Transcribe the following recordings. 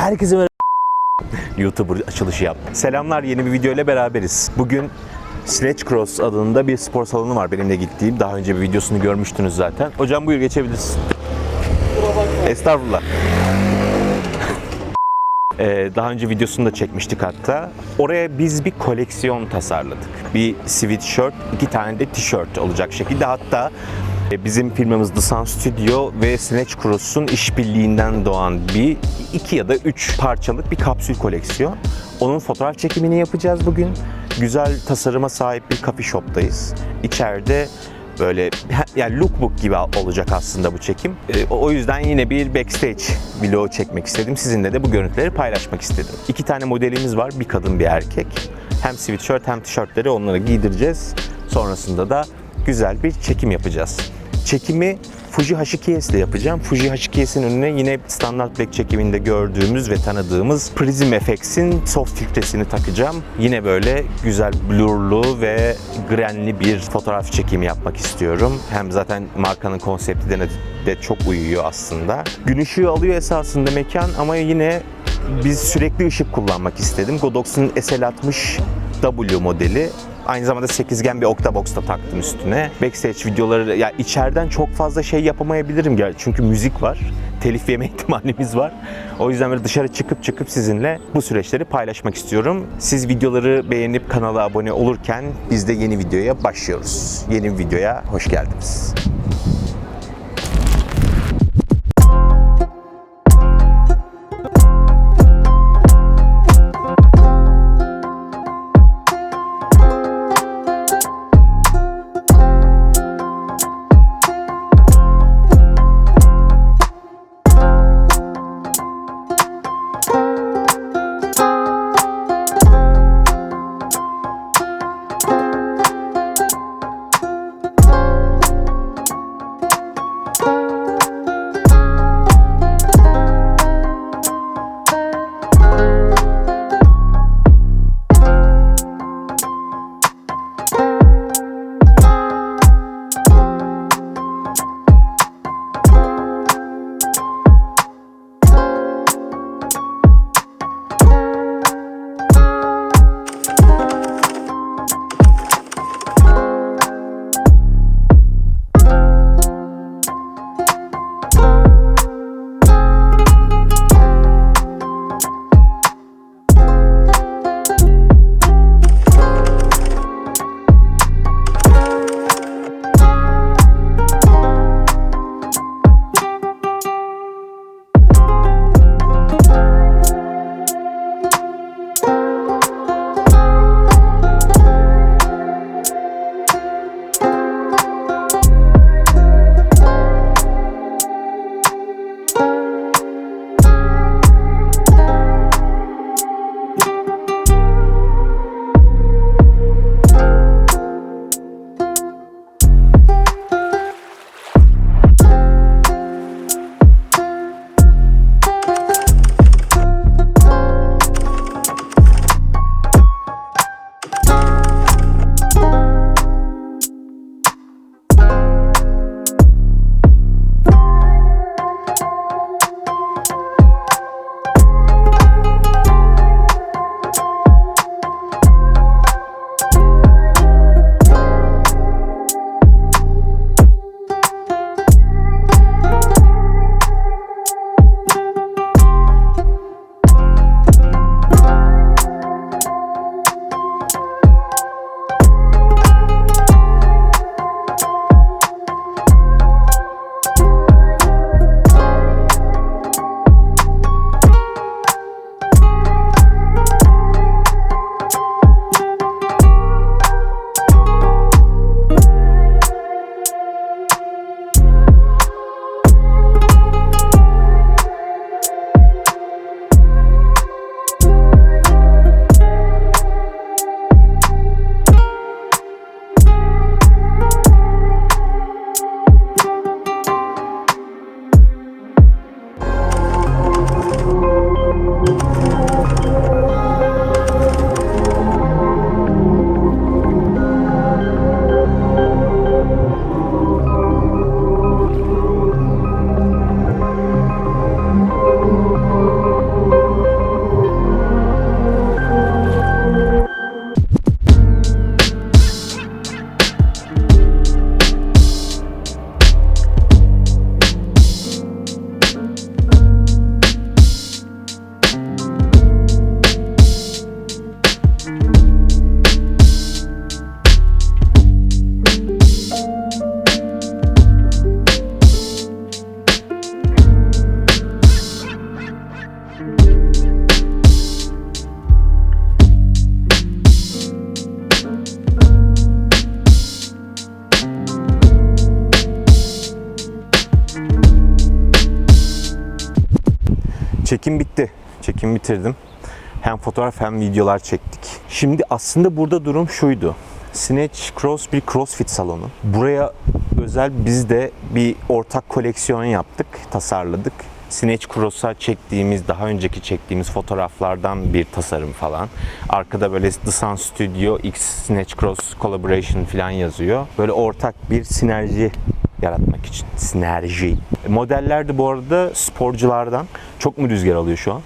Herkese merhaba. YouTuber açılışı yap. Selamlar yeni bir video ile beraberiz. Bugün Sledge Cross adında bir spor salonu var benim de gittiğim. Daha önce bir videosunu görmüştünüz zaten. Hocam buyur geçebilirsin. Estağfurullah. Ee, daha önce videosunu da çekmiştik hatta. Oraya biz bir koleksiyon tasarladık. Bir sweatshirt, iki tane de tişört olacak şekilde. Hatta bizim firmamız The Sun Studio ve Snatch Cross'un işbirliğinden doğan bir iki ya da üç parçalık bir kapsül koleksiyon. Onun fotoğraf çekimini yapacağız bugün. Güzel tasarıma sahip bir coffee shop'tayız. İçeride böyle yani lookbook gibi olacak aslında bu çekim. E, o yüzden yine bir backstage vlogu çekmek istedim. Sizinle de bu görüntüleri paylaşmak istedim. İki tane modelimiz var. Bir kadın bir erkek. Hem sweatshirt hem tişörtleri onlara giydireceğiz. Sonrasında da güzel bir çekim yapacağız. Çekimi Fuji H2S ile yapacağım. Fuji H2S'in önüne yine standart black çekiminde gördüğümüz ve tanıdığımız Prism FX'in soft filtresini takacağım. Yine böyle güzel blurlu ve grenli bir fotoğraf çekimi yapmak istiyorum. Hem zaten markanın konseptine de çok uyuyor aslında. Gün ışığı alıyor esasında mekan ama yine biz sürekli ışık kullanmak istedim. Godox'un SL60 W modeli. Aynı zamanda sekizgen bir Octabox da taktım üstüne. Backstage videoları, ya içeriden çok fazla şey yapamayabilirim gel çünkü müzik var. Telif yeme ihtimalimiz var. O yüzden böyle dışarı çıkıp çıkıp sizinle bu süreçleri paylaşmak istiyorum. Siz videoları beğenip kanala abone olurken biz de yeni videoya başlıyoruz. Yeni videoya hoş geldiniz. Çekim bitti. Çekim bitirdim. Hem fotoğraf hem videolar çektik. Şimdi aslında burada durum şuydu. Snatch Cross bir CrossFit salonu. Buraya özel biz de bir ortak koleksiyon yaptık, tasarladık. Snatch Cross'a çektiğimiz, daha önceki çektiğimiz fotoğraflardan bir tasarım falan. Arkada böyle The Sun Studio X Snatch Cross Collaboration falan yazıyor. Böyle ortak bir sinerji yaratmak için. Sinerji. Modeller de bu arada sporculardan. Çok mu rüzgar alıyor şu an?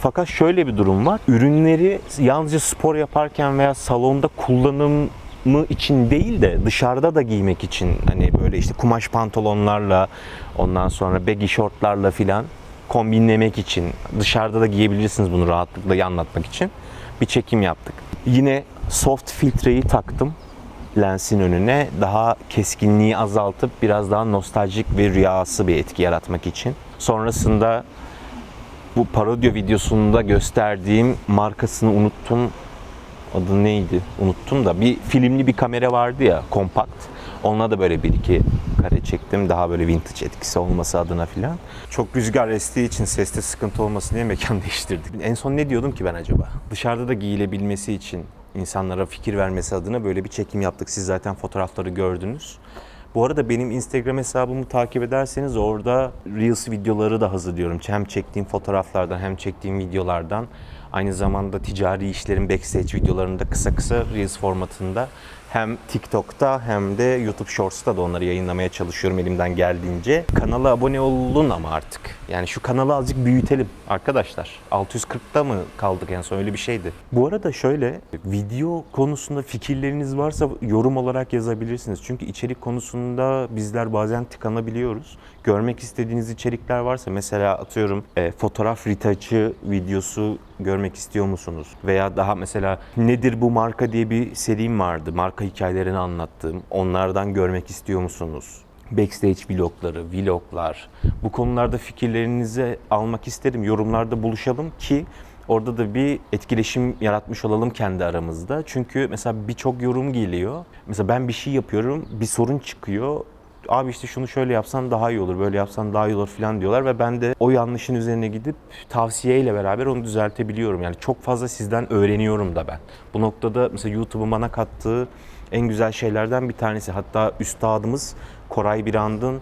Fakat şöyle bir durum var. Ürünleri yalnızca spor yaparken veya salonda kullanımı için değil de dışarıda da giymek için hani böyle işte kumaş pantolonlarla ondan sonra baggy şortlarla filan kombinlemek için dışarıda da giyebilirsiniz bunu rahatlıkla anlatmak için bir çekim yaptık. Yine soft filtreyi taktım lensin önüne daha keskinliği azaltıp biraz daha nostaljik ve rüyası bir etki yaratmak için. Sonrasında bu parodya videosunda gösterdiğim markasını unuttum. Adı neydi? Unuttum da bir filmli bir kamera vardı ya kompakt. Onunla da böyle bir iki kare çektim. Daha böyle vintage etkisi olması adına filan. Çok rüzgar estiği için seste sıkıntı olmasın diye mekan değiştirdik. En son ne diyordum ki ben acaba? Dışarıda da giyilebilmesi için insanlara fikir vermesi adına böyle bir çekim yaptık. Siz zaten fotoğrafları gördünüz. Bu arada benim Instagram hesabımı takip ederseniz orada Reels videoları da hazırlıyorum. Hem çektiğim fotoğraflardan hem çektiğim videolardan. Aynı zamanda ticari işlerin backstage videolarını da kısa kısa Reels formatında hem TikTok'ta hem de YouTube Shorts'ta da onları yayınlamaya çalışıyorum elimden geldiğince. Kanala abone olun ama artık. Yani şu kanalı azıcık büyütelim arkadaşlar. 640'ta mı kaldık en son öyle bir şeydi. Bu arada şöyle video konusunda fikirleriniz varsa yorum olarak yazabilirsiniz. Çünkü içerik konusunda bizler bazen tıkanabiliyoruz. Görmek istediğiniz içerikler varsa mesela atıyorum e, fotoğraf retouch'ı videosu görmek istiyor musunuz? Veya daha mesela nedir bu marka diye bir serim vardı. Marka hikayelerini anlattığım. Onlardan görmek istiyor musunuz? Backstage vlogları, vloglar. Bu konularda fikirlerinizi almak isterim. Yorumlarda buluşalım ki orada da bir etkileşim yaratmış olalım kendi aramızda. Çünkü mesela birçok yorum geliyor. Mesela ben bir şey yapıyorum, bir sorun çıkıyor abi işte şunu şöyle yapsan daha iyi olur, böyle yapsan daha iyi olur falan diyorlar ve ben de o yanlışın üzerine gidip tavsiyeyle beraber onu düzeltebiliyorum. Yani çok fazla sizden öğreniyorum da ben. Bu noktada mesela YouTube'un bana kattığı en güzel şeylerden bir tanesi. Hatta üstadımız Koray Birand'ın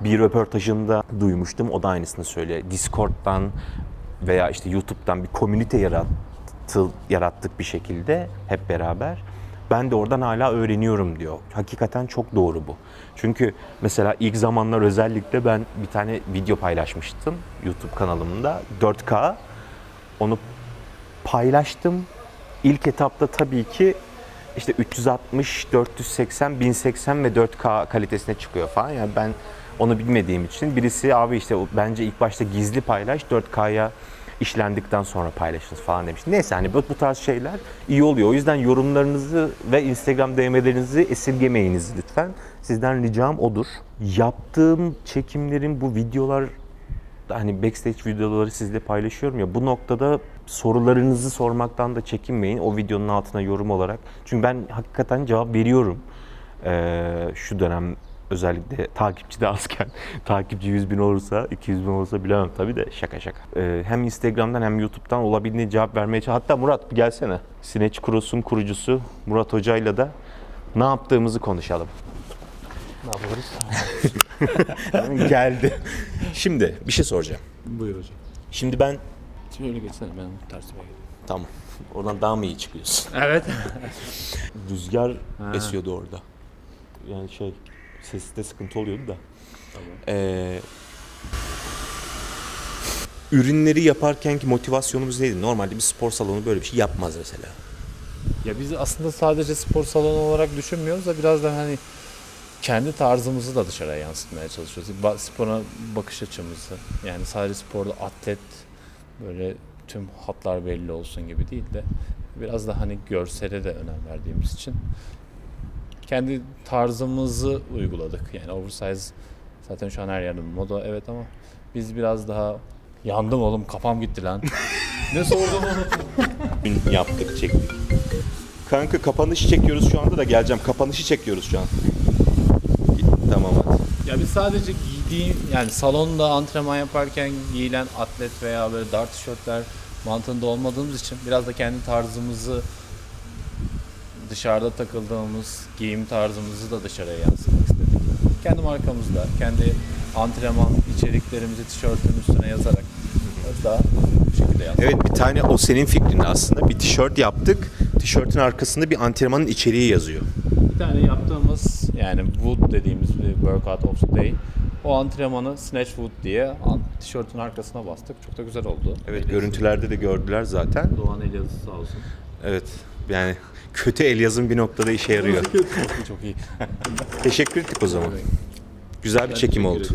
bir röportajında duymuştum. O da aynısını söylüyor. Discord'dan veya işte YouTube'dan bir komünite yarattı, yarattık bir şekilde hep beraber. Ben de oradan hala öğreniyorum diyor. Hakikaten çok doğru bu. Çünkü mesela ilk zamanlar özellikle ben bir tane video paylaşmıştım YouTube kanalımda 4K. Onu paylaştım. İlk etapta tabii ki işte 360, 480, 1080 ve 4K kalitesine çıkıyor falan. Yani ben onu bilmediğim için birisi abi işte bence ilk başta gizli paylaş 4K'ya işlendikten sonra paylaşırız falan demiş. Neyse hani bu, bu tarz şeyler iyi oluyor. O yüzden yorumlarınızı ve Instagram DM'lerinizi esirgemeyiniz lütfen. Sizden ricam odur. Yaptığım çekimlerin bu videolar hani backstage videoları sizle paylaşıyorum ya bu noktada sorularınızı sormaktan da çekinmeyin o videonun altına yorum olarak. Çünkü ben hakikaten cevap veriyorum. Ee, şu dönem özellikle takipçi de azken takipçi 100 bin olursa 200 bin olursa bilemem tabii de şaka şaka. Ee, hem Instagram'dan hem YouTube'dan olabildiğince cevap vermeye çalışıyorum. Hatta Murat bir gelsene. Snatch Cross'un kurucusu Murat Hoca'yla da ne yaptığımızı konuşalım. Ne yapıyoruz? Geldi. Şimdi bir şey soracağım. Buyur hocam. Şimdi ben Şöyle geçsene ben tersime geleyim. Tamam. Oradan daha mı iyi çıkıyorsun? Evet. Rüzgar Ha. esiyordu orada. Yani şey seste sıkıntı oluyordu da. Tamam. Ee, ürünleri yaparkenki motivasyonumuz neydi? Normalde bir spor salonu böyle bir şey yapmaz mesela. Ya biz aslında sadece spor salonu olarak düşünmüyoruz da biraz da hani kendi tarzımızı da dışarıya yansıtmaya çalışıyoruz. Spora bakış açımızı. Yani sadece sporda atlet böyle tüm hatlar belli olsun gibi değil de biraz da hani görsele de önem verdiğimiz için kendi tarzımızı uyguladık. Yani oversize zaten şu an her yerde moda evet ama biz biraz daha Yandım oğlum kafam gitti lan. ne sordum. Dün yaptık, çektik. Kanka kapanışı çekiyoruz şu anda da geleceğim. Kapanışı çekiyoruz şu an. Tamam hadi. Ya biz sadece giydiğim yani salonda antrenman yaparken giyilen atlet veya böyle dar tişörtler mantığında olmadığımız için biraz da kendi tarzımızı dışarıda takıldığımız giyim tarzımızı da dışarıya yansıtmak istedik. Kendi markamızda, kendi antrenman içeriklerimizi tişörtün üstüne yazarak biraz daha bu şekilde yansıtmak. Evet bir tane o senin fikrin aslında. Bir tişört yaptık. Tişörtün arkasında bir antrenmanın içeriği yazıyor. Bir tane yaptığımız yani wood dediğimiz bir workout of the day o antrenmanı Snatch Wood diye tişörtün arkasına bastık. Çok da güzel oldu. Evet görüntülerde de gördüler zaten. Doğan el yazısı sağ olsun. Evet yani kötü el yazım bir noktada işe yarıyor. Çok iyi. Teşekkür ettik o zaman. Güzel bir çekim oldu.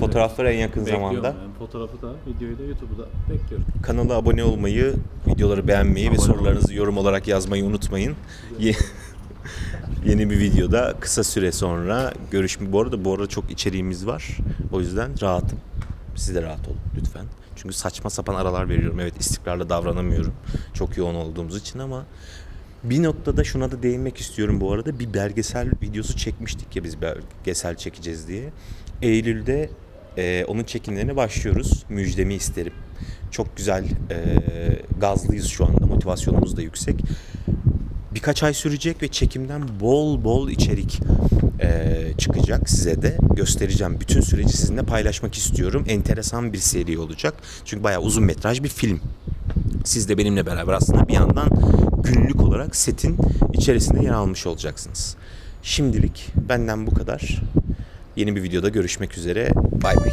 Fotoğrafları en yakın zamanda. Yani fotoğrafı da, videoyu da YouTube'u da bekliyorum. Kanala abone olmayı, videoları beğenmeyi ve sorularınızı yorum olarak yazmayı unutmayın. Ye- Yeni bir videoda kısa süre sonra görüşme. Bu arada bu arada çok içeriğimiz var. O yüzden rahatım. Siz de rahat olun lütfen. Çünkü saçma sapan aralar veriyorum. Evet istikrarlı davranamıyorum. Çok yoğun olduğumuz için ama bir noktada şuna da değinmek istiyorum bu arada. Bir belgesel videosu çekmiştik ya biz belgesel çekeceğiz diye. Eylül'de e, onun çekimlerine başlıyoruz. Müjdemi isterim. Çok güzel e, gazlıyız şu anda. Motivasyonumuz da yüksek. Birkaç ay sürecek ve çekimden bol bol içerik e, çıkacak size de göstereceğim. Bütün süreci sizinle paylaşmak istiyorum. Enteresan bir seri olacak. Çünkü bayağı uzun metraj bir film. Siz de benimle beraber aslında bir yandan günlük olarak setin içerisinde yer almış olacaksınız. Şimdilik benden bu kadar. Yeni bir videoda görüşmek üzere. Bay bay.